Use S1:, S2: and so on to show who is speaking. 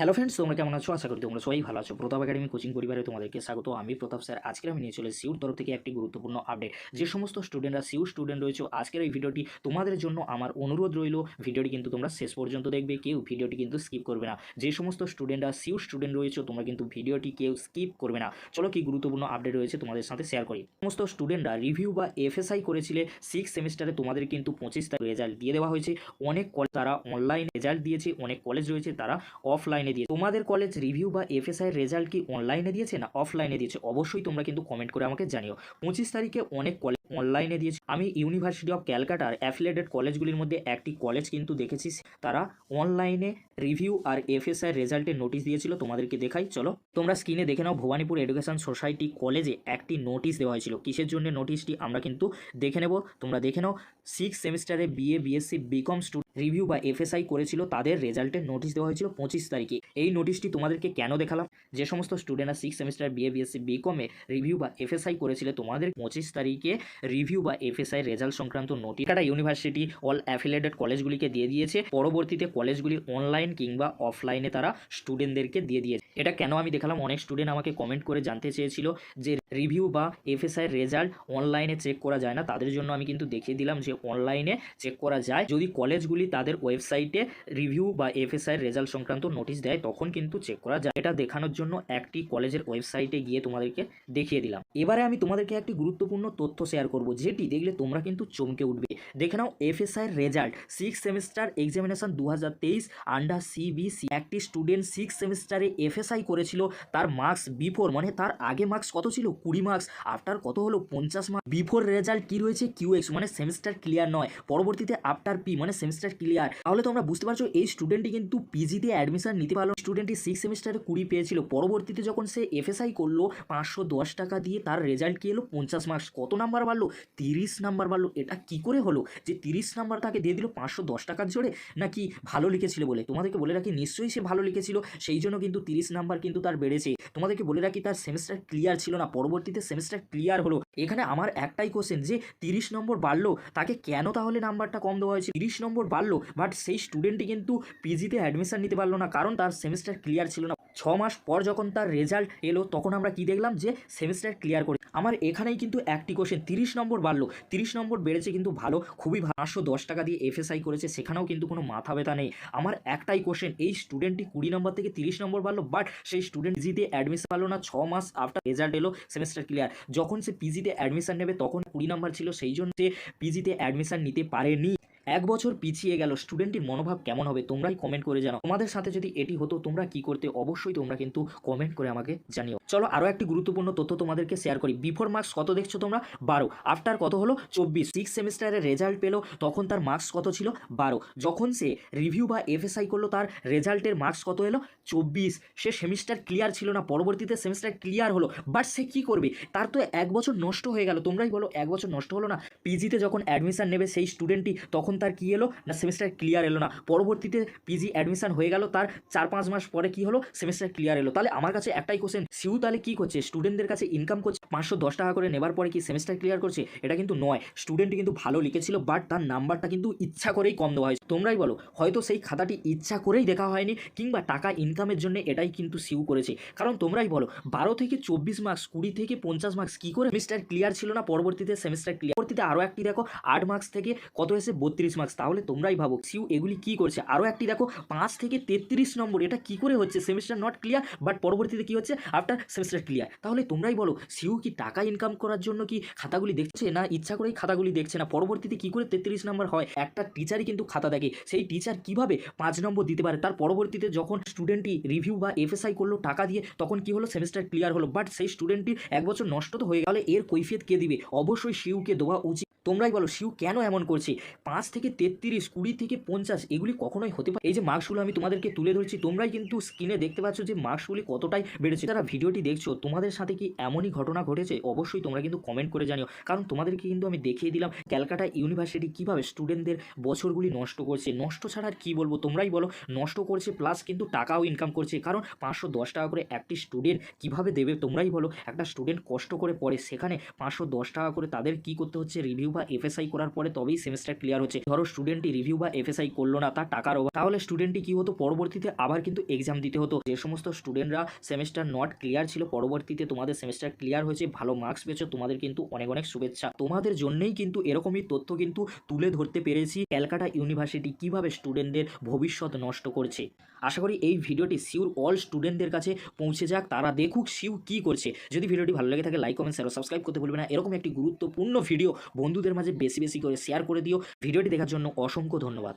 S1: Hello friends তোমরা কেমন আছো? আশা করি তোমরা সবাই ভালো আছো। প্রতাপ একাডেমি কোচিং পরিবারে তোমাদেরকে স্বাগত। আমি প্রতাপ স্যার। আজকে আমি নিয়ে চলে সিউর তরফ থেকে একটি গুরুত্বপূর্ণ আপডেট যে সমস্ত স্টুডেন্টরা সিউর স্টুডেন্ট রয়েছে, আজকের এই ভিডিওটি তোমাদের জন্য আমার অনুরোধ রইল। ভিডিওটি কিন্তু তোমরা শেষ পর্যন্ত দেখবে, কেউ ভিডিওটি কিন্তু স্কিপ করবে না। যে সমস্ত স্টুডেন্টরা সিউর স্টুডেন্ট রয়েছে, তোমরা কিন্তু ভিডিওটি কেউ স্কিপ করবে না। চলো কি গুরুত্বপূর্ণ আপডেট রয়েছে তোমাদের সাথে শেয়ার করি। সমস্ত স্টুডেন্টরা রিভিউ বা এফএসআই করেছিলে সিক্স সেমিস্টারে তোমাদের কিন্তু পঁচিশ তারিখ রেজাল্ট দিয়ে দেওয়া হয়েছে। অনেক কলেজ তারা অনলাইন রেজাল্ট দিয়েছে, অনেক কলেজ রয়েছে, তারা অফলাইনে দিয়ে তোমাদের কলেজ রিভিউ বা এফএসআই রেজাল্ট কি অনলাইনে দিয়েছে না অফলাইনে দিয়েছে? অবশ্যই তোমরা কিন্তু কমেন্ট করে আমাকে জানিও। পঁচিশ তারিখে অনেক কলেজ অনলাইনে দিয়েছে। আমি ইউনিভার্সিটি অফ ক্যালকাটার অ্যাফিলেটেড কলেজগুলির মধ্যে একটি কলেজ কিন্তু দেখেছি। তারা অনলাইনে রিভিউ আর এফএসআই রেজাল্টের নোটিশ দিয়েছিল, তোমাদেরকে দেখাই। চলো, তোমরা স্ক্রিনে দেখে নাও, ভবানীপুর এডুকেশন সোসাইটি কলেজে একটি নোটিশ দেওয়া হয়েছিল। কিসের জন্য নোটিশটি আমরা কিন্তু দেখে নেব। তোমরা দেখে নাও সিক্স সেমিস্টারে BA BSc BCom student review বা এফএসআই করেছিল, তাদের রেজাল্টের নোটিশ দেওয়া হয়েছিল পঁচিশ তারিখে। এই নোটিশটি তোমাদেরকে কেন দেখালাম? যে সমস্ত স্টুডেন্টরা সিক্স সেমিস্টার বিএ বিএসসি বিকমে রিভিউ বা এফএসআই করেছিল, তোমাদের পঁচিশ তারিখে রিভিউ বা এফএসআই রেজাল্ট সংক্রান্ত নোটিশ এটা ইউনিভার্সিটি অল অ্যাফিলেটেড কলেজগুলিকে দিয়ে দিয়েছে। পরবর্তীতে কলেজগুলি অনলাইন কিংবা অফলাইনে তারা স্টুডেন্টদেরকে দিয়ে দিয়েছে। এটা কেন আমি দেখালাম? অনেক স্টুডেন্ট আমাকে কমেন্ট করে জানতে চেয়েছিল যে রিভিউ বা এফএসআই রেজাল্ট অনলাইনে চেক করা যায় না। তাদের জন্য আমি কিন্তু দেখিয়ে দিলাম যে অনলাইনে চেক করা যায়। যদি কলেজগুলি তাদের ওয়েবসাইটে রিভিউ বা এফএসআই রেজাল্ট সংক্রান্ত নোটিশ দেয়, তখন কিন্তু চেক করা যায়। এটা দেখানোর জন্য একটি কলেজের ওয়েবসাইটে গিয়ে তোমাদেরকে দেখিয়ে দিলাম। এবারে আমি তোমাদেরকে একটি গুরুত্বপূর্ণ তথ্য শেয়ার করব, যেটি দেখলে তোমরা কিন্তু চমকে উঠবে। দেখে নাও FSI result six semester examination দু হাজার তেইশ আন্ডার সিবিসি একটি স্টুডেন্ট সিক্স সেমিস্টারে এফএসআই করেছিল, তার মার্কস বিফোর মানে তার আগে মার্কস কত ছিল? কুড়ি মার্কস আফটার কত হলো? পঞ্চাশ মার্কস বিফোর রেজাল্ট কি রয়েছে? কিউএক্স মানে সেমিস্টার ক্লিয়ার নয়। পরবর্তীতে আফটার পি মানে সেমিস্টার ক্লিয়ার তাহলে তোমরা বুঝতে পারছ, এই স্টুডেন্টটি কিন্তু পিজিতে অ্যাডমিশন নিতে পারল স্টুডেন্টটি সিক্স সেমিস্টারে কুড়ি পেয়েছিল। পরবর্তীতে যখন সে এফএসআই করল, পাঁচশো দশ টাকা দিয়ে তার রেজাল্ট কি এলো? পঞ্চাশ মার্কস কত নাম্বার তিরিশ নাম্বার বাড়লো এটা কি করে হলো? যে তিরিশ নাম্বার তাকে দিয়ে দিল পাঁচশো দশ টাকার জোরে? নাকি ভালো লিখেছিল বলে? তোমাদেরকে বলে রাখি, নিশ্চয়ই সে ভালো লিখেছিল। সেই জন্য কিন্তু তিরিশ নাম্বার কিন্তু তার বেড়েছে। তোমাদেরকে বলে রাখি, তার সেমিস্টার ক্লিয়ার ছিল না। পরবর্তীতে সেমিস্টার ক্লিয়ার হলো। এখানে আমার একটাই কোশ্চেন যে তিরিশ নম্বর বাড়লো, তাকে কেন তাহলে নাম্বারটা কম দেওয়া হয়েছে? তিরিশ নম্বর বাড়লো বাট সেই স্টুডেন্টটি কিন্তু পিজিতে অ্যাডমিশন নিতে পারল না, কারণ তার সেমিস্টার ক্লিয়ার ছিল না। ছ মাস পর যখন তার রেজাল্ট এলো, তখন আমরা কি দেখলাম? যে সেমিস্টার ক্লিয়ার করে আমার এখানেই কিন্তু একটি কোশ্চেন তিরিশ নম্বর বাড়লো। তিরিশ নম্বর বেড়েছে কিন্তু ভালো, খুবই পাঁচশো দশ টাকা দিয়ে এফএসআই করেছে, সেখানেও কিন্তু কোনো মাথা ব্যথা নেই। আমার একটাই কোশ্চেন এই স্টুডেন্টটি কুড়ি নম্বর থেকে তিরিশ নম্বর বাড়লো বাট সেই স্টুডেন্ট পিজিতে অ্যাডমিশন পারল না, ছ মাস আফটার রেজাল্ট এলো সেমিস্টার ক্লিয়ার যখন সে পিজিতে অ্যাডমিশন নেবে, তখন কুড়ি নম্বর ছিল, সেই জন্য সে পিজিতে অ্যাডমিশন নিতে পারেনি। এক বছর পিছিয়ে গেল স্টুডেন্টের মনোভাব কেমন হবে তোমরাই কমেন্ট করে জানাও। তোমাদের সাথে যদি এটি হতো, তোমরা কি করতে? অবশ্যই তোমরা কিন্তু কমেন্ট করে আমাকে জানিও। চলো আরও একটি গুরুত্বপূর্ণ তথ্য তোমাদেরকে শেয়ার করি। বিফোর মার্কস কত দেখছ তোমরা? বারো। আফটার কত হলো? চব্বিশ। সিক্স সেমিস্টারের রেজাল্ট পেল, তখন তার মার্কস কত ছিল? বারো। যখন সে রিভিউ বা এফএসআই করল, তার রেজাল্টের মার্কস কত এলো? চব্বিশ। সে সেমিস্টার ক্লিয়ার ছিল না, পরবর্তীতে সেমিস্টার ক্লিয়ার হলো। বাট সে কি করবে? তার তো এক বছর নষ্ট হয়ে গেল। তোমরাই বলো, এক বছর নষ্ট হলো না? পিজিতে যখন অ্যাডমিশন নেবে, সেই স্টুডেন্টটি তখন তার কি এলো? না সেমিস্টার ক্লিয়ার এলো না। পরবর্তীতে পিজি অ্যাডমিশন হয়ে গেল তার চার পাঁচ মাস পরে কি হলো? সেমিস্টার ক্লিয়ার এলো। তাহলে আমার কাছে একটাই কোশ্চেন সিউ তাহলে কি করছে? স্টুডেন্টদের কাছে ইনকাম করছে পাঁচশো দশ টাকা করে নেবার পরে কি সেমিস্টার ক্লিয়ার করছে? এটা কিন্তু নয়। স্টুডেন্ট কিন্তু ভালো লিখেছিল বাট তার নাম্বারটা কিন্তু ইচ্ছা করেই কম দেওয়া হয়েছে। তোমরাই বলো, হয়তো সেই খাতাটি ইচ্ছা করেই দেখা হয়নি, কিংবা টাকা ইনকামের জন্য এটাই কিন্তু সিউ করেছে। কারণ তোমরাই বলো, বারো থেকে চব্বিশ মার্কস কুড়ি থেকে পঞ্চাশ মার্কস কী করে সেমিস্টার ক্লিয়ার ছিল না পরবর্তীতে সেমিস্টার ক্লিয়ার পরবর্তীতে আরও একটি দেখো, আট মার্কস থেকে কত এসে বত্রিশ মার্কস তাহলে তোমরাই ভাবো সিউ এগুলি কি করছে? আরও একটি দেখো, পাঁচ থেকে তেত্রিশ নম্বর, এটা কি করে হচ্ছে? সেমিস্টার নট ক্লিয়ার বাট পরবর্তীতে কি হচ্ছে? আফটার সেমিস্টার ক্লিয়ার তাহলে তোমরাই বলো সিউ কি টাকা ইনকাম করার জন্য কি খাতাগুলি দেখছে না? ইচ্ছা করেই খাতাগুলি দেখছে না। পরবর্তীতে কি করে তেত্রিশ নম্বর হয়? একটা টিচারই কিন্তু খাতা দেখে। সেই টিচার কীভাবে পাঁচ নম্বর দিতে পারে? তার পরবর্তীতে যখন স্টুডেন্টটি রিভিউ বা এফএসআই করল টাকা দিয়ে, তখন কি হলো? সেমিস্টার ক্লিয়ার হলো। বাট সেই স্টুডেন্টটির এক বছর নষ্ট তো হয়ে গেলে। এর কৈফিয়ত কে দিবে? অবশ্যই শিউকে দেওয়া উচিত। তোমরাই বলো, শিউ কেন এমন করছে? পাঁচ থেকে তেত্রিশ, কুড়ি থেকে পঞ্চাশ, এগুলি কখনোই হতে পারে। এই যে মার্কসগুলো আমি তোমাদেরকে তুলে ধরছি, তোমরাই কিন্তু স্ক্রিনে দেখতে পাচ্ছ যে মার্কসগুলি কতটাই বেড়েছে। তারা ভিডিওটি দেখছ, তোমাদের সাথে কি এমনই ঘটনা ঘটেছে? অবশ্যই তোমরা কিন্তু কমেন্ট করে জানিও। কারণ তোমাদেরকে কিন্তু আমি দেখিয়ে দিলাম, ক্যালকাটা ইউনিভার্সিটি কীভাবে স্টুডেন্টদের বছরগুলি নষ্ট করছে। নষ্ট ছাড়া আর কী বলব? তোমরাই বলো, নষ্ট করছে প্লাস কিন্তু টাকাও ইনকাম করছে। কারণ পাঁচশো দশ টাকা করে একটি স্টুডেন্ট কীভাবে দেবে? তোমরাই বলো, একটা স্টুডেন্ট কষ্ট করে পড়ে, সেখানে পাঁচশো দশ টাকা করে তাদের কি করতে হচ্ছে? রিভিউ বা এফএসআই করার পরে তবেই সেমিস্টার ক্লিয়ার হচ্ছে। ধরো স্টুডেন্টটি রিভিউ বা এফএসআই করল না, তার টাকার অভাব। তাহলে স্টুডেন্টটি কি হতো? পরবর্তীতে আবার কিন্তু এক্সাম দিতে হতো। যে সমস্ত স্টুডেন্টরা সেমিস্টার নট ক্লিয়ার ছিল, পরবর্তীতে তোমাদের সেমিস্টার ক্লিয়ার হয়েছে, ভালো মার্কস পেয়েছ, তোমাদের কিন্তু অনেক অনেক শুভেচ্ছা। তোমাদের জন্যই কিন্তু এরকমই তথ্য কিন্তু তুলে ধরতে পেরেছি ক্যালকাটা ইউনিভার্সিটি কীভাবে স্টুডেন্টদের ভবিষ্যৎ নষ্ট করছে। আশা করি এই ভিডিওটি সিউর অল স্টুডেন্টদের কাছে পৌঁছে যাক, তারা দেখুক সিউ কি করছে। যদি ভিডিওটি ভালো লেগে থাকে লাইক কমেন্ট শেয়ার সাবস্ক্রাইব করতে ভুলবে না। এরকম একটি গুরুত্বপূর্ণ ভিডিও বন্ধুদের মাঝে বেশি বেশি করে শেয়ার করে দিও। ভিডিওটি দেখার জন্য অসংখ্য ধন্যবাদ।